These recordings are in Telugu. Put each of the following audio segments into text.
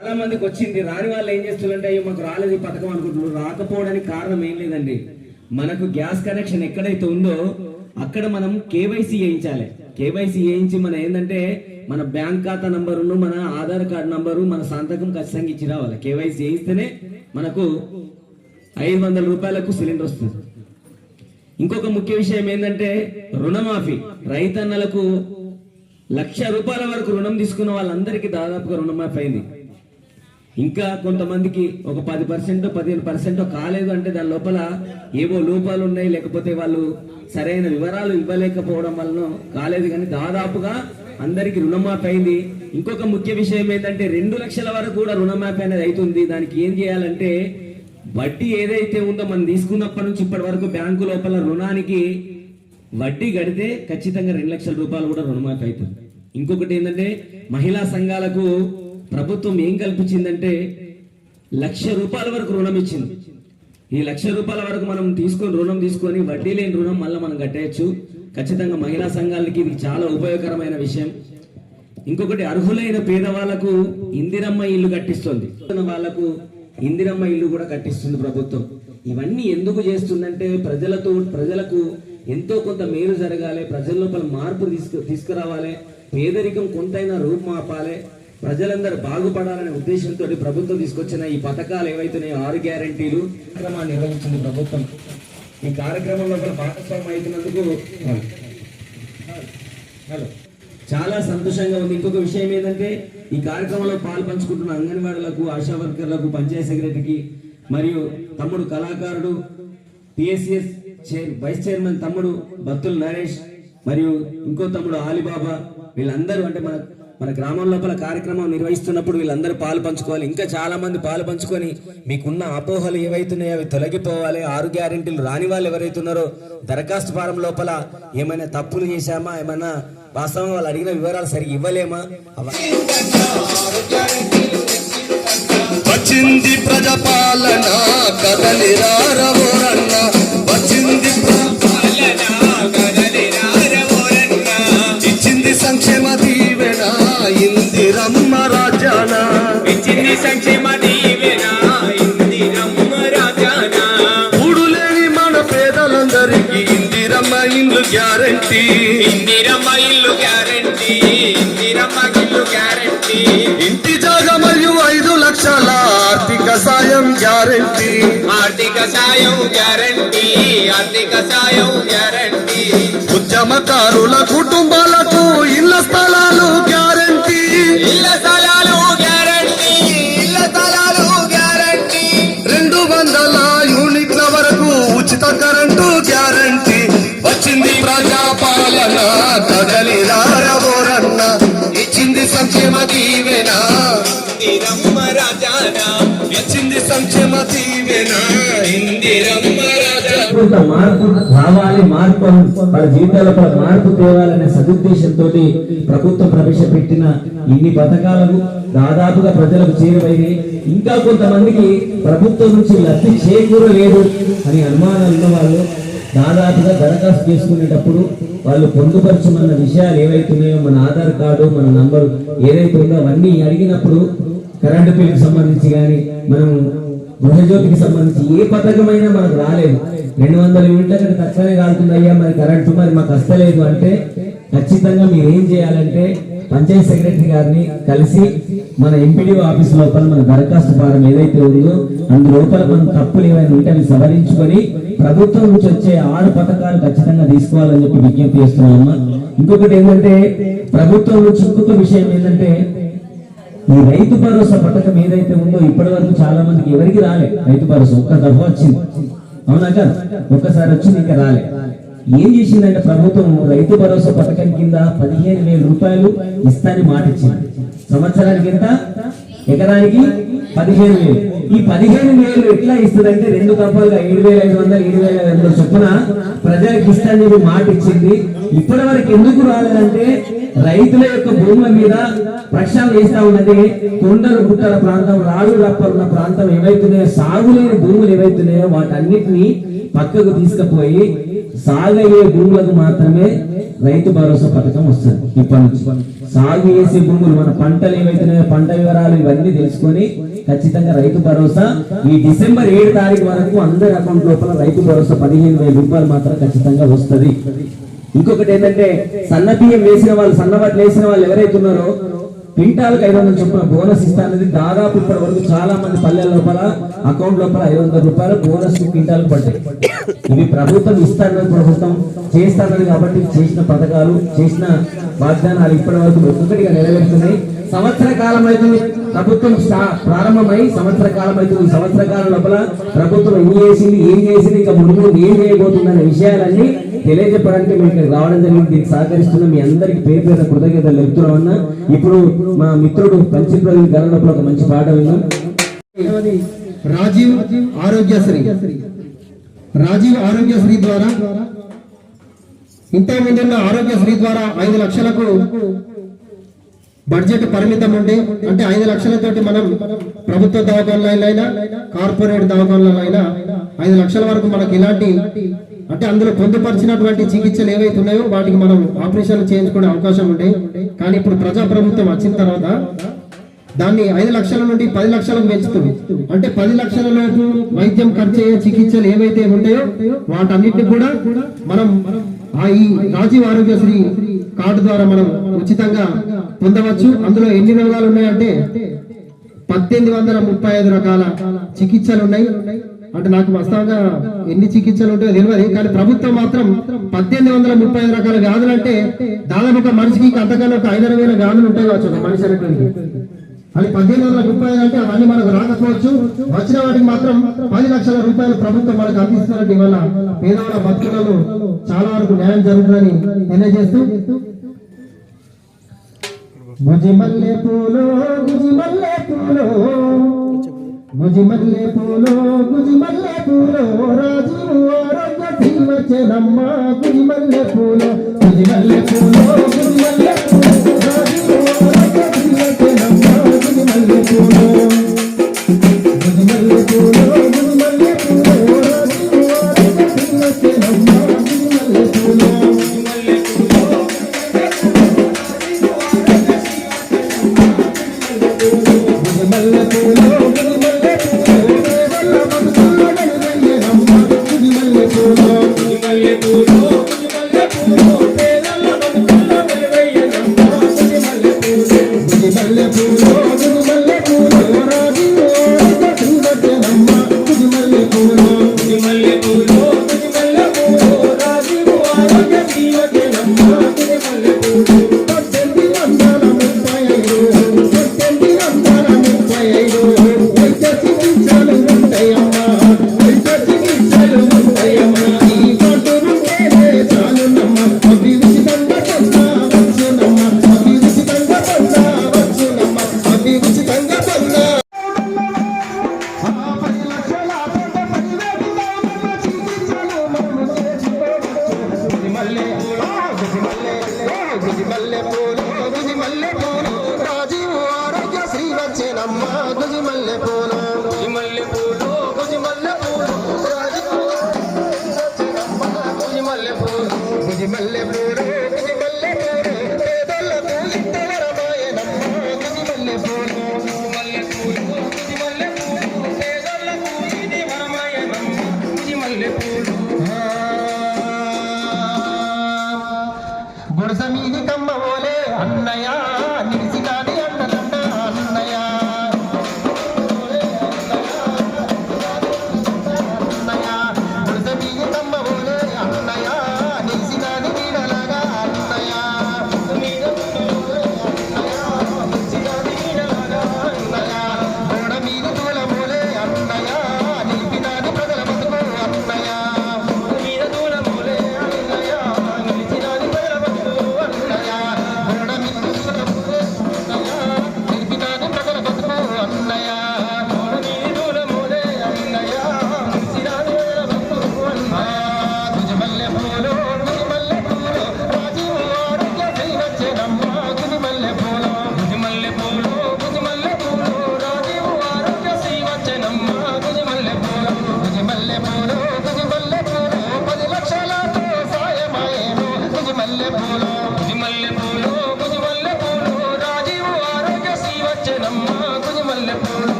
చాలా మందికి వచ్చింది. రాని వాళ్ళు ఏం చేస్తున్నారంటే అయ్యో మాకు రాలేదు ఈ పథకం అనుకుంటున్నారు. రాకపోవడానికి కారణం ఏం లేదండి. మనకు గ్యాస్ కనెక్షన్ ఎక్కడైతే ఉందో అక్కడ మనం కేవైసీ చేయించాలి కేవైసీ చేయించి మన ఏంటంటే మన బ్యాంక్ ఖాతా నంబరును మన ఆధార్ కార్డు నంబరు మన సంతకం ఖచ్చితంగా ఇచ్చి రావాలి. కేవైసీ చేయిస్తేనే మనకు ఐదు వందల రూపాయలకు సిలిండర్ వస్తుంది. ఇంకొక ముఖ్య విషయం ఏంటంటే రుణమాఫీ. రైతన్నలకు లక్ష రూపాయల వరకు రుణం తీసుకున్న వాళ్ళందరికీ దాదాపుగా రుణమాఫీ అయింది. ఇంకా కొంతమందికి ఒక పది పర్సెంట్ పదిహేను పర్సెంట్ కాలేదు అంటే దాని లోపల ఏవో లోపాలు ఉన్నాయి లేకపోతే వాళ్ళు సరైన వివరాలు ఇవ్వలేకపోవడం వలన కాలేదు. కానీ దాదాపుగా అందరికి రుణమాఫీ అయింది. ఇంకొక ముఖ్య విషయం ఏంటంటే రెండు లక్షల వరకు కూడా రుణమాఫీ అనేది అవుతుంది. దానికి ఏం చేయాలంటే వడ్డీ ఏదైతే ఉందో మనం తీసుకున్నప్పటి నుంచి ఇప్పటి వరకు బ్యాంకు లోపల రుణానికి వడ్డీ కడితే ఖచ్చితంగా రెండు లక్షల రూపాయలు కూడా రుణమాఫీ అవుతుంది. ఇంకొకటి ఏంటంటే మహిళా సంఘాలకు ప్రభుత్వం ఏం కల్పించిందంటే లక్ష రూపాయల వరకు రుణం ఇచ్చింది. ఈ లక్ష రూపాయల వరకు మనం తీసుకొని రుణం తీసుకొని వడ్డీ లేని రుణం మళ్ళీ మనం కట్టేయచ్చు. ఖచ్చితంగా మహిళా సంఘాలకి ఇది చాలా ఉపయోగకరమైన విషయం. ఇంకొకటి అర్హులైన పేదవాళ్ళకు ఇందిరమ్మ ఇల్లు కట్టిస్తుంది. వాళ్ళకు ఇందిరమ్మ ఇల్లు కూడా కట్టిస్తుంది ప్రభుత్వం. ఇవన్నీ ఎందుకు చేస్తుందంటే ప్రజలతో ప్రజలకు ఎంతో కొంత మేలు జరగాలి ప్రజల లోపల మార్పు తీసుకు తీసుకురావాలి పేదరికం కొంతైనా రూపుమాపాలి ప్రజలందరూ బాగుపడాలనే ఉద్దేశంతో ప్రభుత్వం తీసుకొచ్చిన ఈ పథకాలు ఏవైతున్నాయో ఆరు గ్యారంటీలు కార్యక్రమాన్ని నిర్వహించింది ప్రభుత్వం. ఈ కార్యక్రమంలో కూడా భాగస్వామ్యం అవుతున్నందుకు హలో చాలా సంతోషంగా ఉంది. ఇంకొక విషయం ఏంటంటే ఈ కార్యక్రమంలో పాలు పంచుకుంటున్న అంగన్వాడీలకు ఆశా వర్కర్లకు పంచాయత్ సెక్రటరీకి మరియు తమ్ముడు కళాకారుడు పిఎస్సిఎస్ చైర్ వైస్ చైర్మన్ తమ్ముడు బత్తుల్ నరేష్ మరియు ఇంకో తమ్ముడు ఆలిబాబా వీళ్ళందరూ అంటే మన మన గ్రామం లోపల కార్యక్రమం నిర్వహిస్తున్నప్పుడు వీళ్ళందరూ పాలు పంచుకోవాలి. ఇంకా చాలా మంది పాలు పంచుకొని మీకున్న అపోహలు ఏవైతున్నాయో అవి తొలగిపోవాలి. ఆరు గ్యారెంటీలు రాని వాళ్ళు ఎవరైతున్నారో దరఖాస్తు ఫారం లోపల ఏమైనా తప్పులు చేశామా? ఏమైనా వాస్తవం వాళ్ళు అడిగిన వివరాలు సరిగ్గా ఇవ్వలేమా? వచ్చింది ప్రజపాలన కదలిరారవోరన్న వచ్చింది ఇండ్లు గ్యారంటీ. ఇందిరమ్మ ఇల్లు గ్యారంటీ ఇందిరమ్మ ఇల్లు గ్యారంటీ. ఇంటి జాగ మరియు ఐదు లక్షల ఆర్థిక సాయం గ్యారంటీ. ఆర్థిక సాయం గ్యారంటీ ఆర్థిక సాయం గ్యారంటీ. ఉద్యమకారుల కుటుంబాలకు ఇళ్ళ స్థలాలు గ్యారంటీ దీవెన ఇందిరమ్మ కొంత మార్పు రావాలి మార్పు వాళ్ళ జీవితాలపై మార్పు తేవాలనే సదుద్దేశంతో ప్రభుత్వం ప్రవేశపెట్టిన ఇన్ని పథకాలకు దాదాపుగా ప్రజలకు చేరువైంది. ఇంకా కొంతమందికి ప్రభుత్వం నుంచి లబ్ధి చేకూరలేదు అని అనుమానాలు ఉన్న వాళ్ళు దాదాపుగా దరఖాస్తు చేసుకునేటప్పుడు వాళ్ళు పొందుపరచమన్న విషయాలు ఏవైతున్నాయో మన ఆధార్ కార్డు మన నంబరు ఏదైతే ఉందో అవన్నీ అడిగినప్పుడు కరెంటు బిల్లుకి సంబంధించి కానీ మనం గృహజ్యోతికి సంబంధించి ఏ పథకమైనా మనకు రాలేదు రెండు వందల యూనిట్ల కంటే తక్కువనే కాలుతుంది అయ్యా మరి కరెంటు మరి మాకు వస్తలేదు అంటే ఖచ్చితంగా మీరు ఏం చేయాలంటే పంచాయత్ సెక్రటరీ గారిని కలిసి మన ఎంపీడీఓ ఆఫీస్ లోపల మన దరఖాస్తు ఫారం ఏదైతే ఉందో అందు లోపల మనం తప్పులు ఏమైనా ఉంటే అవి సవరించుకొని ప్రభుత్వం నుంచి వచ్చే ఆరు పథకాలు ఖచ్చితంగా తీసుకోవాలని చెప్పి విజ్ఞప్తి చేస్తున్నామమ్మా. ఇంకొకటి ఏంటంటే ప్రభుత్వం నుంచి ఇంకొక విషయం ఏంటంటే ఈ రైతు భరోసా పథకం ఏదైతే ఉందో ఇప్పటి వరకు చాలా మందికి ఎవరికి రాలే? రైతు భరోసా ఒక్క దఫ వచ్చింది. అవునా కదా? ఒక్కసారి వచ్చింది ఇంకా రాలే. ఏం చేసిందంటే ప్రభుత్వం రైతు భరోసా పథకం కింద పదిహేను వేల రూపాయలు ఇస్తాని మాట ఇచ్చింది సంవత్సరానికి ఎంత? ఎకరానికి పదిహేను వేలు. ఈ పదిహేను వేలు ఎట్లా ఇస్తుందంటే రెండు దఫాలుగా ఏడు వేల ఐదు వందల ఏడు వేల ఐదు వందల చొప్పున ప్రజలకు ఇస్తాని మాట ఇచ్చింది. ఇప్పటి వరకు ఎందుకు రాలేదంటే రైతుల యొక్క భూముల మీద ప్రక్షాళన చేస్తా ఉన్నది కొండలు గుట్టల ప్రాంతం రాడు రప్పలు ఉన్న ప్రాంతం ఏవైతున్నాయో సాగులేని భూములు ఏవైతున్నాయో వాటన్నిటినీ పక్కకు తీసుకుపోయి సాగయ్యే భూములకు మాత్రమే రైతు భరోసా పథకం వస్తుంది ఇప్పటి నుంచి. సాగు చేసే భూములు మన పంటలు ఏవైతున్నాయో పంట వివరాలు ఇవన్నీ తెలుసుకొని ఖచ్చితంగా రైతు భరోసా. ఈ డిసెంబర్ ఏడు తారీఖు వరకు అందరి అకౌంట్ లోపల రైతు భరోసా పదిహేను వేల రూపాయలు మాత్రం ఖచ్చితంగా వస్తది. ఇంకొకటి ఏంటంటే సన్న బియ్యం వేసిన వాళ్ళు సన్నవాట్లు వేసిన వాళ్ళు ఎవరైతే ఉన్నారో క్వింటాలకు ఐదు వందల చొప్పున బోనస్ ఇస్తానది దాదాపు ఇప్పటి వరకు చాలా మంది పల్లెల లోపల అకౌంట్ లోపల ఐదు వందల రూపాయలు బోనస్ క్వింటాలకు పడ్డాయి. ఇవి ప్రభుత్వం ఇస్తానది ప్రభుత్వం చేస్తానది కాబట్టి చేసిన పథకాలు చేసిన వాగ్దానాలు ఇప్పటి వరకు ఒక్కొక్కటిగా నెరవేరుతున్నాయి. సంవత్సర కాలం అవుతుంది. ప్రభుత్వం ప్రారంభమై సంవత్సర కాలం అవుతుంది సంవత్సర కాలం లోపల ప్రభుత్వం ఏం చేసింది ఏం చేసింది ఇంకా ముందు ఏం చేయబోతుంది అనే విషయాలన్నీ తెలియజెప్పడానికి మేము ఇక్కడ రావడం జరిగింది. దీనికి సహకరిస్తున్న మీ అందరికి పేరు పేరు కృతజ్ఞతలు చెప్తున్నామన్నా ఇప్పుడు మా మిత్రుడు పంచిప్రది గణలోపల ఒక మంచి పాట విన్నాం రాజీవ్ ఆరోగ్యశ్రీ. రాజీవ్ ఆరోగ్యశ్రీ ద్వారా ఇంతకు ఆరోగ్యశ్రీ ద్వారా ఐదు లక్షలకు బడ్జెట్ పరిమితం ఉండి అంటే ఐదు లక్షలతోటి మనం ప్రభుత్వ దవాఖానలైనా కార్పొరేట్ దవాఖానలైనా ఐదు లక్షల వరకు మనకు ఇలాంటి అంటే అందులో పొందుపరిచినటువంటి చికిత్సలు ఏవైతే ఉన్నాయో వాటికి మనం ఆపరేషన్లు చేయించుకునే అవకాశం ఉండే. కానీ ఇప్పుడు ప్రజా ప్రభుత్వం వచ్చిన తర్వాత దాన్ని ఐదు లక్షల నుండి పది లక్షలకు పెంచుతుంది. అంటే పది లక్షల లోపు వైద్యం ఖర్చు అయ్యే చికిత్సలు ఏవైతే ఉంటాయో వాటన్నిటిని కూడా మనం ఆ ఈ రాజీవ్ ఆరోగ్యశ్రీ కార్డు ద్వారా మనం ఉచితంగా పొందవచ్చు. అందులో ఎన్ని రోగాలు ఉన్నాయంటే పద్దెనిమిది వందల ముప్పై ఐదు రకాల చికిత్సలు ఉన్నాయి. అంటే నాకు వాస్తవంగా ఎన్ని చికిత్సలు ఉంటాయో తెలియదు. కానీ ప్రభుత్వం మాత్రం పద్దెనిమిది వందల ముప్పై ఐదు రకాల వ్యాధులు అంటే దాదాపు ఒక మనిషికి అంతకన్నా ఒక ఐదారు వేల వ్యాధులు ఉంటాయి కావచ్చు ఒక మనిషి అనేటువంటి. అది పద్దెనిమిది వందల రూపాయలు అంటే అవన్నీ మనకు రాకపోవచ్చు. వచ్చిన వాటికి మాత్రం పది లక్షల రూపాయలు ప్రభుత్వం మనకు అందిస్తున్నట్టు ఇవాళ పేదవాళ్ళ భక్తులలో చాలా వరకు న్యాయం జరుగుతుందని తెలియజేస్తూ. గుజి మల్లె పూలు గుజి మల్లె పూలు. గుజి మల్లె పూలు గుజి మల్లె పూలు. రాజు ఆరోగ్య తీవచ్చనమ్మ గుజి మల్లె పూలు. గుజి మల్లె పూలు గుజి ఆరోగ్య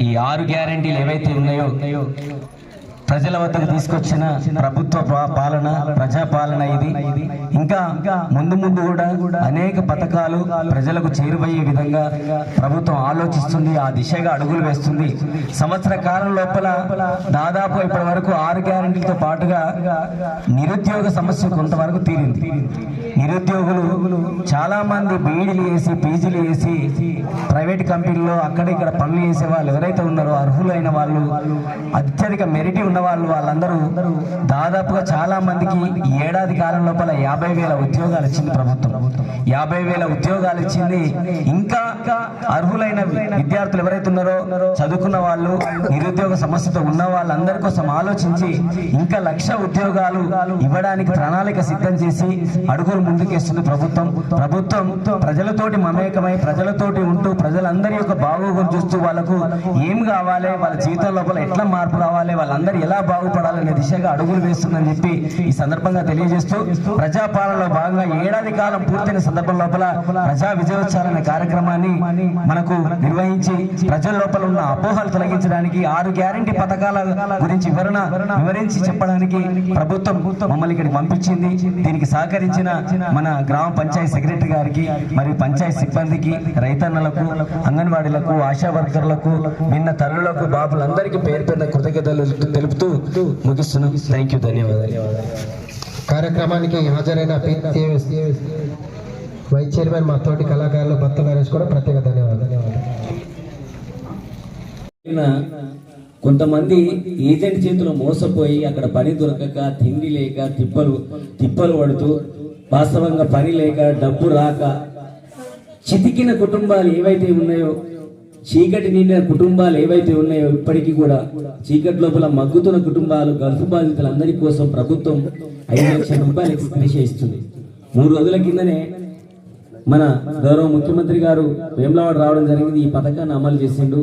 ఈ ఆరు గ్యారంటీలు ఏవైతే ఉన్నాయో ప్రజల వద్దకు తీసుకొచ్చిన ప్రభుత్వ పా- పాలన ప్రజా పాలన ఇది. ఇంకా ముందు ముందు కూడా అనేక పథకాలు ప్రజలకు చేరువయ్యే విధంగా ప్రభుత్వం ఆలోచిస్తుంది ఆ దిశగా అడుగులు వేస్తుంది. సంవత్సర కాలం లోపల దాదాపు ఇప్పటి వరకు ఆరు గ్యారంటీలతో పాటుగా నిరుద్యోగ సమస్య కొంతవరకు తీరింది. నిరుద్యోగులు చాలా మంది బీఈడీలు వేసి పీజీలు వేసి ప్రైవేట్ కంపెనీలో అక్కడ ఇక్కడ పనులు చేసే వాళ్ళు ఎవరైతే ఉన్నారో అర్హులైన వాళ్ళు అత్యధిక మెరిట్ ఉన్న వాళ్ళు వాళ్ళందరూ దాదాపుగా చాలా మందికి ఈ ఏడాది కాలం లోపల యాభై వేల ఉద్యోగాలు ఇచ్చింది ప్రభుత్వం. యాభై వేల ఉద్యోగాలు ఇచ్చింది ఇంకా అర్హులైన విద్యార్థులు ఎవరైతే ఉన్నారో చదువుకున్న వాళ్ళు నిరుద్యోగ సమస్యతో ఉన్న వాళ్ళందరి కోసం ఆలోచించి ఇంకా లక్ష ఉద్యోగాలు ఇవ్వడానికి ప్రణాళిక సిద్ధం చేసి అడుగులు ముందుకేస్తుంది ప్రభుత్వం. ప్రభుత్వం ప్రజలతోటి మమేకమై ప్రజలతోటి ఉంటూ వాళ్ళందరి యొక్క బాగోగులు చూస్తూ వాళ్ళకు ఏం కావాలి వాళ్ళ జీవితం లోపల ఎట్లా మార్పు రావాలి వాళ్ళందరూ ఎలా బాగుపడాలనే దిశగా అడుగులు వేస్తుందని చెప్పి ఈ సందర్భంగా తెలియజేస్తూ ప్రజాపాలనలో భాగంగా ఏడాది కాలం పూర్తయిన సందర్భం లోపల ప్రజా విజయోత్సవాలు అనే కార్యక్రమాన్ని మనకు నిర్వహించి ప్రజల లోపల ఉన్న అపోహలు తొలగించడానికి ఆరు గ్యారంటీ పథకాల గురించి వివరణ వివరించి చెప్పడానికి ప్రభుత్వం మమ్మల్ని ఇక్కడికి పంపించింది. దీనికి సహకరించిన మన గ్రామ పంచాయతీ సెక్రటరీ గారికి మరియు పంచాయతీ సిబ్బందికి రైతన్నలకు అంగన్వాడీలకు ఆశా వర్కర్లకు నిన్న తల్లులకు బాబులందరికీ పేరు పేరున కృతజ్ఞతలు తెలుపుతూ ముగిస్తున్నాం. థ్యాంక్ యూ ధన్యవాదాలు. కార్యక్రమానికి హాజరైన వైస్ చైర్మన్ మా తోటి కళాకారులు భర్త నరేష్ కూడా ప్రత్యేక ధన్యవాదాలు. కొంతమంది ఏజెంట్ చేతిలో మోసపోయి అక్కడ పని దొరకక తిండి లేక తిప్పలు తిప్పలు పడుతూ వాస్తవంగా పని లేక డబ్బు రాక చితికిన కుటుంబాలు ఏవైతే ఉన్నాయో చీకటి నిండిన కుటుంబాలు ఏవైతే ఉన్నాయో ఇప్పటికీ కూడా చీకటి లోపల మగ్గుతున్న కుటుంబాలు గల్ఫ్ బాధితులందరి కోసం ప్రభుత్వం ఐదు లక్షల రూపాయలు ఎక్స్ప్రెస్ ఇస్తుంది మూడు రోజుల కిందనే మన గౌరవ ముఖ్యమంత్రి గారు వేములవాడ రావడం జరిగింది. ఈ పథకాన్ని అమలు చేసిండు.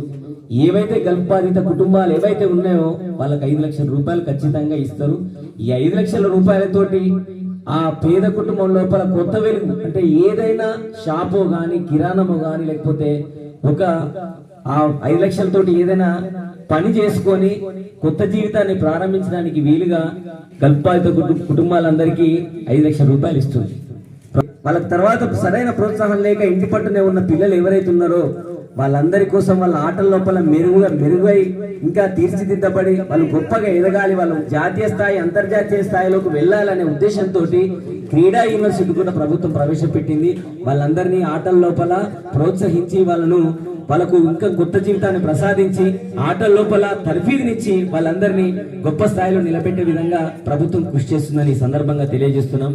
ఏవైతే గల్ఫ్ బాధిత కుటుంబాలు ఏవైతే ఉన్నాయో వాళ్ళకి ఐదు లక్షల రూపాయలు ఖచ్చితంగా ఇస్తారు. ఈ ఐదు లక్షల రూపాయలతోటి ఆ పేద కుటుంబం లోపల కొత్త వెలుగు అంటే ఏదైనా షాపు గాని కిరాణము గాని లేకపోతే ఒక ఆ ఐదు లక్షలతోటి ఏదైనా పని చేసుకొని కొత్త జీవితాన్ని ప్రారంభించడానికి వీలుగా గల్ఫ్ కుటుంబాలందరికీ ఐదు లక్షల రూపాయలు ఇస్తుంది. వాళ్ళకి తర్వాత సరైన ప్రోత్సాహం లేక ఇంటి పట్టునే ఉన్న పిల్లలు ఎవరైతే ఉన్నారో వాళ్ళందరి కోసం వాళ్ళ ఆటల లోపల మెరుగుగా మెరుగై ఇంకా తీర్చిదిద్దబడి వాళ్ళు గొప్పగా ఎదగాలి వాళ్ళు జాతీయ స్థాయి అంతర్జాతీయ స్థాయిలోకి వెళ్ళాలనే ఉద్దేశంతో క్రీడా యూనివర్సిటీ కూడా ప్రభుత్వం ప్రవేశపెట్టింది. వాళ్ళందరినీ ఆటల లోపల ప్రోత్సహించి వాళ్ళను వాళ్ళకు ఇంకా కొత్త జీవితాన్ని ప్రసాదించి ఆటల లోపల తర్ఫీదునిచ్చి వాళ్ళందరినీ గొప్ప స్థాయిలో నిలబెట్టే విధంగా ప్రభుత్వం కృషి చేస్తుందని ఈ సందర్భంగా తెలియజేస్తున్నాం.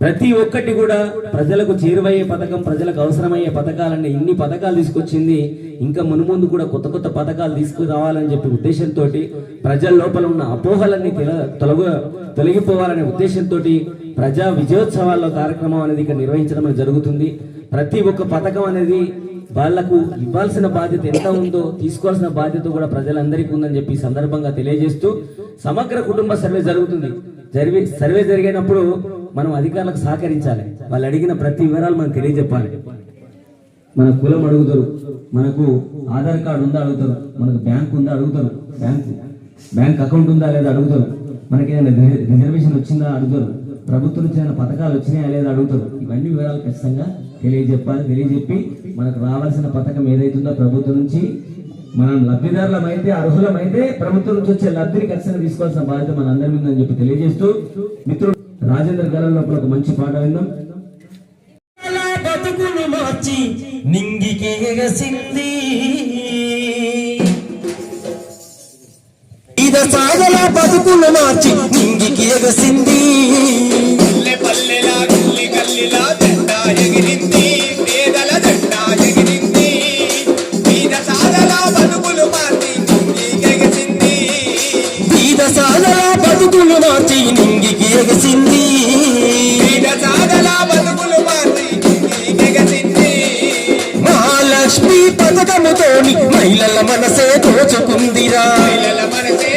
ప్రతి ఒక్కటి కూడా ప్రజలకు చేరువయ్యే పథకం ప్రజలకు అవసరమయ్యే పథకాలన్నీ ఇన్ని పథకాలు తీసుకొచ్చింది. ఇంకా మునుముందు కూడా కొత్త కొత్త పథకాలు తీసుకురావాలని చెప్పి ఉద్దేశంతో ప్రజల లోపల ఉన్న అపోహలన్నీ తెల- తొలగ తొలగిపోవాలనే ఉద్దేశంతో ప్రజా విజయోత్సవాల్లో కార్యక్రమం అనేది ఇక్కడ నిర్వహించడం జరుగుతుంది. ప్రతి ఒక్క పథకం అనేది వాళ్ళకు ఇవ్వాల్సిన బాధ్యత ఎంత ఉందో తీసుకోవాల్సిన బాధ్యత కూడా ప్రజలందరికీ ఉందని చెప్పి సందర్భంగా తెలియజేస్తూ సమగ్ర కుటుంబ సర్వే జరుగుతుంది. జరిగే సర్వే జరిగినప్పుడు మనం అధికారులకు సహకరించాలి. వాళ్ళు అడిగిన ప్రతి వివరాలు మనం తెలియజెప్పాలి. మన కులం అడుగుతారు. మనకు ఆధార్ కార్డు ఉందా అడుగుతారు. మనకు బ్యాంక్ ఉందా అడుగుతారు. బ్యాంక్ బ్యాంక్ అకౌంట్ ఉందా లేదా అడుగుతారు. మనకి ఏదైనా రిజర్వేషన్ వచ్చిందా అడుగుతారు. ప్రభుత్వం నుంచి ఏమైనా పథకాలు వచ్చినాయా లేదా అడుగుతారు. ఇవన్నీ వివరాలు ఖచ్చితంగా తెలియజెప్పాలి. తెలియజెప్పి మనకు రావాల్సిన పథకం ఏదైతుందో ప్రభుత్వం నుంచి మనం లబ్ధిదారులమైతే అర్హులమైతే ప్రభుత్వం నుంచి వచ్చే లబ్ధిని ఖచ్చితంగా తీసుకోవాల్సిన బాధ్యత మన అందరి మీద అని చెప్పి తెలియజేస్తూ మిత్రుడు రాజేంద్ర గారి ఒక మంచి పాట విందాం. బతుకులు మార్చి నింగికి ఎగసింది. ఇద సాగల బతుకులు మార్చి నింగికి ఎగసింది. ఎగసింది మహాలక్ష్మి పథకముతోని మహిళల మనసే దోచుకుందిరా. మహిళల మనసే